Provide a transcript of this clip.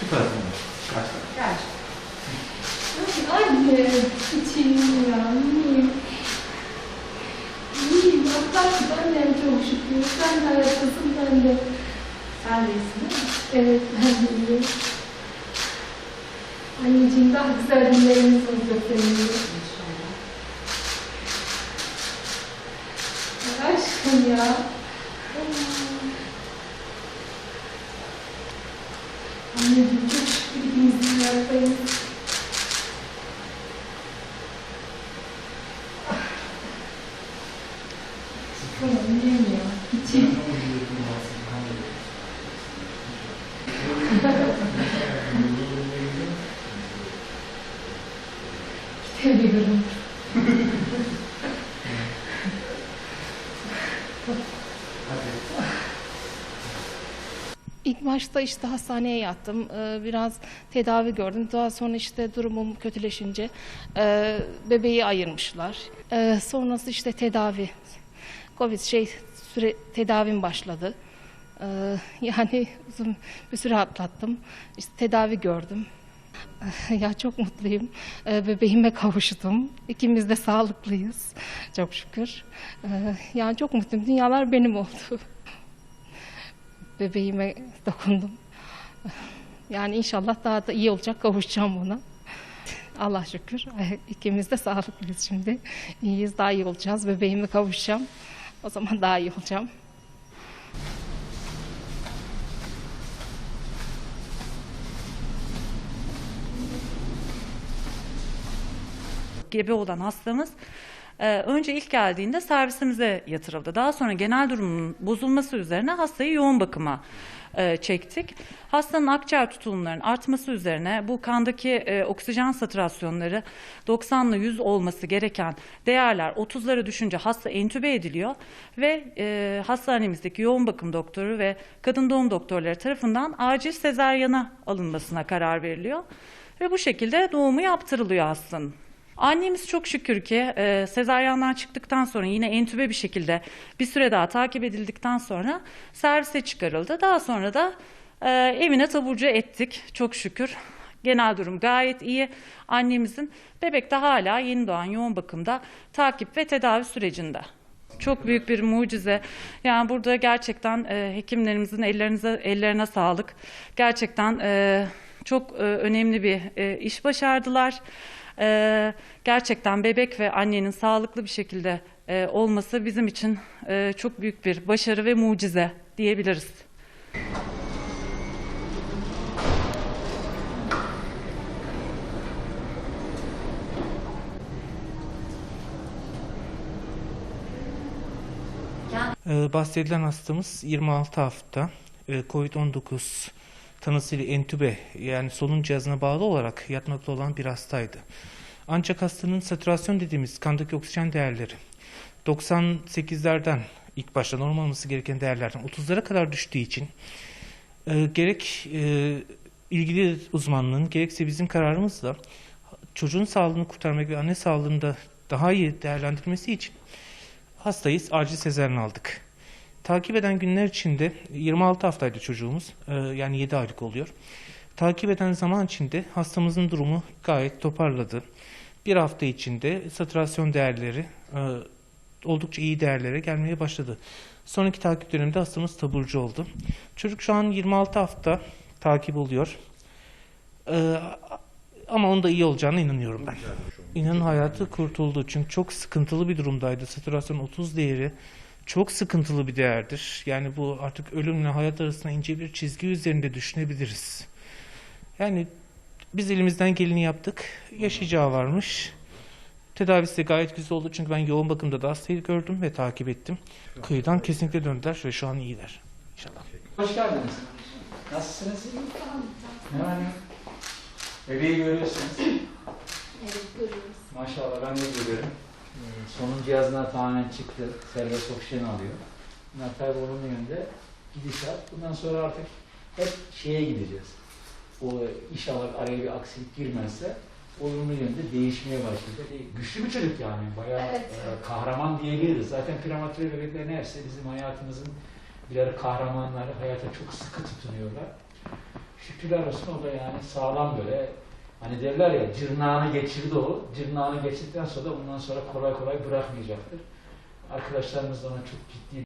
Şu tarafında. Karşı tarafında. Anne, içim ya, miyim? Miyim, Allah'ım ben de çok şükür. Sen de hayattasın, ben de. Sen de iyisin Evet, ben de iyiyim. Anneciğim, daha güzel günlerimiz olacak seninle. İnşallah. Aşkım ya. Anneciğim çok şükür ikimiz de başta işte hastaneye yattım. Ee, Biraz tedavi gördüm. Daha sonra işte durumum kötüleşince e, bebeği ayırmışlar. Ee, Sonrası işte tedavi. Covid şey süre tedavim başladı. Ee, Yani uzun bir süre atlattım. İşte tedavi gördüm. Ya çok mutluyum. Bebeğime kavuştum. İkimiz de sağlıklıyız. Çok şükür. Yani çok mutluyum. Dünyalar benim oldu. Bebeğime dokundum. Yani inşallah daha da iyi olacak. Kavuşacağım buna. Allah şükür. İkimiz de sağlıklıyız şimdi. İyiyiz. Daha iyi olacağız. Bebeğime kavuşacağım. O zaman daha iyi olacağım. gebe olan hastamız e, önce ilk geldiğinde servisimize yatırıldı. Daha sonra genel durumunun bozulması üzerine hastayı yoğun bakıma e, çektik. Hastanın akciğer tutulumlarının artması üzerine bu kandaki e, oksijen satürasyonları 90 ile 100 olması gereken değerler 30'lara düşünce hasta entübe ediliyor ve e, hastanemizdeki yoğun bakım doktoru ve kadın doğum doktorları tarafından acil sezaryana alınmasına karar veriliyor. Ve bu şekilde doğumu yaptırılıyor hastanın. Annemiz çok şükür ki e, sezaryandan çıktıktan sonra yine entübe bir şekilde bir süre daha takip edildikten sonra servise çıkarıldı. Daha sonra da e, evine taburcu ettik çok şükür. Genel durum gayet iyi. Annemizin bebek de hala yeni doğan yoğun bakımda takip ve tedavi sürecinde. Çok büyük bir mucize. Yani burada gerçekten e, hekimlerimizin ellerinize ellerine sağlık. Gerçekten e, çok e, önemli bir e, iş başardılar. E, gerçekten bebek ve annenin sağlıklı bir şekilde e, olması bizim için e, çok büyük bir başarı ve mucize diyebiliriz. Ee, bahsedilen hastamız 26 hafta e, COVID-19 tanısıyla entübe yani solunum cihazına bağlı olarak yatmakta olan bir hastaydı. Ancak hastanın satürasyon dediğimiz kandaki oksijen değerleri 98'lerden ilk başta normal olması gereken değerlerden 30'lara kadar düştüğü için e, gerek e, ilgili uzmanlığın gerekse bizim kararımızla çocuğun sağlığını kurtarmak ve anne sağlığını da daha iyi değerlendirmesi için hastayız. Acil sezaryen aldık. Takip eden günler içinde 26 haftaydı çocuğumuz. e, yani 7 aylık oluyor. Takip eden zaman içinde hastamızın durumu gayet toparladı. Bir hafta içinde saturasyon değerleri e, oldukça iyi değerlere gelmeye başladı. Sonraki takip döneminde hastamız taburcu oldu. Çocuk şu an 26 hafta takip oluyor. E, ama onda iyi olacağına inanıyorum ben. İnanın hayatı kurtuldu. Çünkü çok sıkıntılı bir durumdaydı. Saturasyon 30 değeri çok sıkıntılı bir değerdir. Yani bu artık ölümle hayat arasında ince bir çizgi üzerinde düşünebiliriz. Yani biz elimizden geleni yaptık. Yaşayacağı varmış. Tedavisi de gayet güzel oldu. Çünkü ben yoğun bakımda da hastayı gördüm ve takip ettim. Kıyıdan kesinlikle döndüler ve şu an iyiler. İnşallah. Hoş geldiniz. Nasılsınız? Ne var ne? yok? Bebeği görüyorsunuz. Evet, görüyoruz. Maşallah ben de görüyorum. Ee, Solunum cihazına tamamen çıktı. Serbest oksijen alıyor. Bunlar tabi olumlu yönde gidişat. Bundan sonra artık hep şeye gideceğiz. O inşallah araya bir aksilik girmezse olumlu yönde değişmeye başlayacak. E, Güçlü bir çocuk yani. Bayağı Evet. e, kahraman diyebiliriz. Zaten prematüre bebeklerin hepsi bizim hayatımızın birer kahramanları. Hayata çok sıkı tutunuyorlar. Şükürler olsun o da yani sağlam böyle hani derler ya cırnağını geçirdi o. Cırnağını geçirdikten sonra da ondan sonra kolay kolay bırakmayacaktır. Arkadaşlarımız da ona çok ciddi